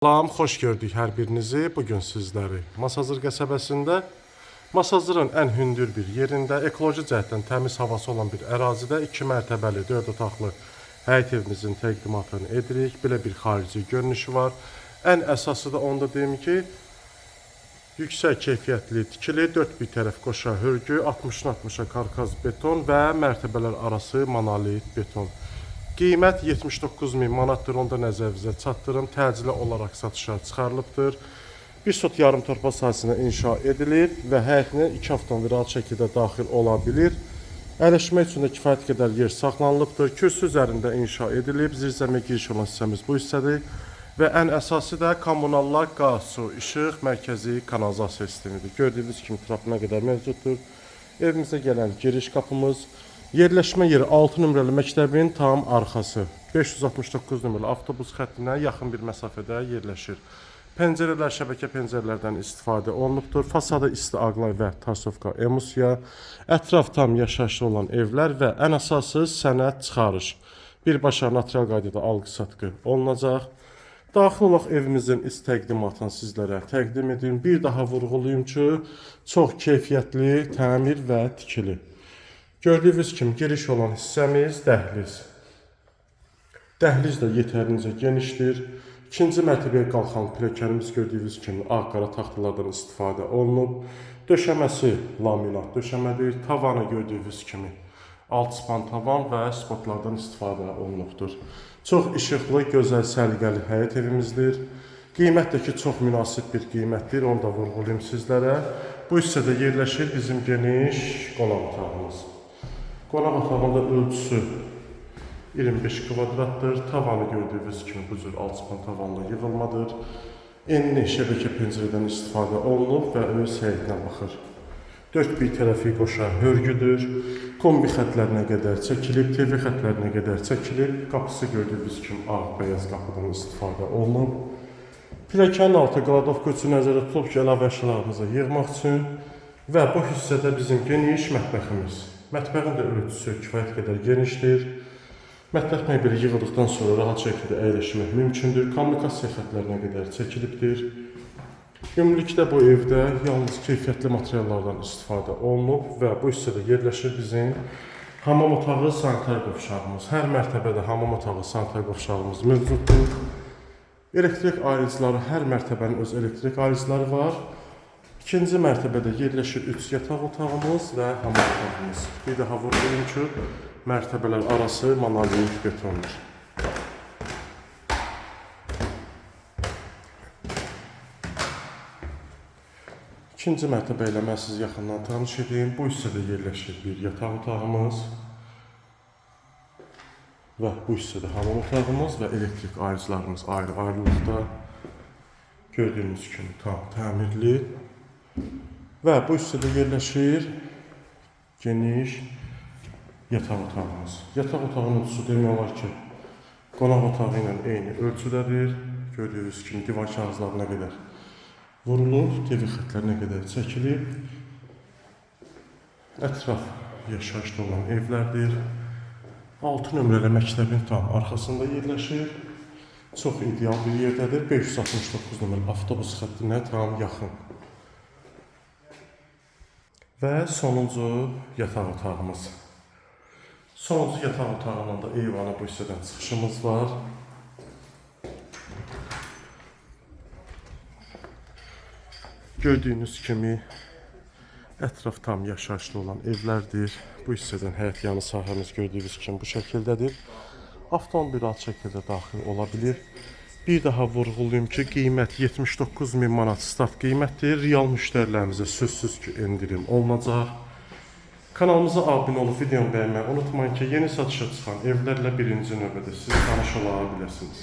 Salam, xoş gördük hər birinizi. Bu gün sizləri Masazır qəsəbəsində Masazırın ən hündür bir yerində ekoloji cəhətdən təmiz havası olan bir ərazidə 2 mərtəbəli 4 otaqlı həyət evimizin təqdimatını edirik. Belə bir xarici görünüşü var. Ən əsası da onda deyim ki, yüksək keyfiyyətli tikili 4 bir tərəf qoşa hörgü, 60-dan 60-a karkaz beton və mərtəbələr arası monolit beton. Qiymət 79 min manatdır. Onda nəzərinizə çatdırım. Təcili olaraq satışa çıxarılıbdır. Bir sot yarım torpaq sahəsinə inşa edilib və həyətinə 2 avtomobil şəkildə daxil ola bilir. Əyləşmək üçün də kifayət qədər yer saxlanılıbdır. Kürsü üzərində inşa edilib. Zirzəmiyə giriş olan hissəmiz bu hissədir. Və ən əsası da kommunallar, qaz, su, işıq, mərkəzi kanalizasiya sistemidir. Gördüyünüz kimi trapına qədər mövcuddur. Evimizə gələn giriş qapımız, yerləşmə yeri 6 nömrəli məktəbin tam arxası. 569 nömrəli avtobus xəttinə yaxın bir məsafədə yerləşir. Pəncərələr şəbəkə pəncərələrdən istifadə olunubdur. Fasadı isti ağlay və tarsovka emusiya, ətraf tam yaşayışlı olan evlər və ən əsası sənəd çıxarış. Birbaşa natural qaydada alqı-satqı olunacaq. Daxil olaq evimizin iç təqdimatını sizlərə təqdim edim. Bir daha vurğulayım ki, çox keyfiyyətli təmir və tikili. Gördüyünüz kimi giriş olan hissəmiz dəhliz. Dəhliz də yetərincə genişdir. İkinci mərtəbəyə qalxan pilləkənimiz gördüyünüz kimi ağ-qara taxtalardan istifadə olunub. Döşəməsi laminat döşəmədir. Tavanı gördüyünüz kimi alçıpan tavan və spotlardan istifadə olunubdur. Çox işıqlı, gözəl, səliqəli həyət evimizdir. Qiymət də ki, çox münasib bir qiymətdir. Onu da vurğulayım sizlərə. Bu hissədə yerləşir bizim geniş qonaq otağımız. Qonaq otağında ölçüsü 25 kvadratdır. Tavanı gördüyünüz kimi bu cür alçıpan tavanla yığılmadır. Enli şəbəkə pəncərədən istifadə olunub və öz həyətinə baxır. Dörd bir tərəfi qoşa hörgüdür. Kombi xətlərinə qədər çəkilib, TV xətlərinə qədər çəkilib. Qapısı gördüyünüz kimi ağ bəyaz qapıdan istifadə olunub. Pilləkənin altı qladovka üçün nəzərdə tutulub ki, əlavə əşyalarımızı yığmaq üçün və bu hissədə bizim geniş mətbəximiz. Mətbəxin də ölçüsü kifayət qədər genişdir. Mətbəx mebeli yığıldıqdan sonra rahat şəkildə əyləşmək mümkündür. Kommunikasiya xətlərinə qədər çəkilibdir. Ümumilikdə bu evdə yalnız keyfiyyətli materiallardan istifadə olunub və bu hissədə yerləşir bizim hamam otağı, sanitar qovşağımız. Hər mərtəbədə hamam otağı, sanitar qovşağımız mövcuddur. Elektrik ayrıcıları, hər mərtəbənin öz elektrik ayrıcıları var. İkinci mərtəbədə yerləşir 3 yataq otağımız və hamam otağımız. Bir daha vurğulayım ki, mərtəbələr arası monolit betondur. İkinci mərtəbə ilə mən sizi yaxından tanış edeyim. Bu hissədə yerləşir bir yataq otağımız və bu hissədə hamam otağımız və elektrik ayrıcılarımız ayrı-ayrılıqda. Gördüyünüz kimi tam təmirli və bu hissədə yerləşir geniş yataq otağımız. Yataq otağının ölçüsü demək olar ki, qonaq otağı ilə eyni ölçüdədir. Gördüyünüz kimi divar kağızlarına qədər vurulub, TV xətlərinə qədər çəkilib. Ətraf yaşayışlı olan evlərdir. 6 nömrəli məktəbin tam arxasında yerləşir. Çox ideal bir yerdədir. 569 nömrəli avtobus xəttinə tam yaxın. Və sonuncu yataq otağımız. Sonuncu yataq otağından da eyvana bu hissədən çıxışımız var. Gördüyünüz kimi ətraf tam yaşayışlı olan evlərdir. Bu hissədən həyət yanı sahəmiz gördüyünüz kimi bu şəkildədir. Avtomobil rahat şəkildə daxil ola bilir. Bir daha vurğulayım ki, qiymət 79 min manat start qiymətdir. Real müştərilərimizə sözsüz ki, endirim olunacaq. Kanalımıza abunə olub videomu bəyənməyi unutmayın ki, yeni satışa çıxan evlərlə birinci növbədə siz tanış ola bilirsiniz.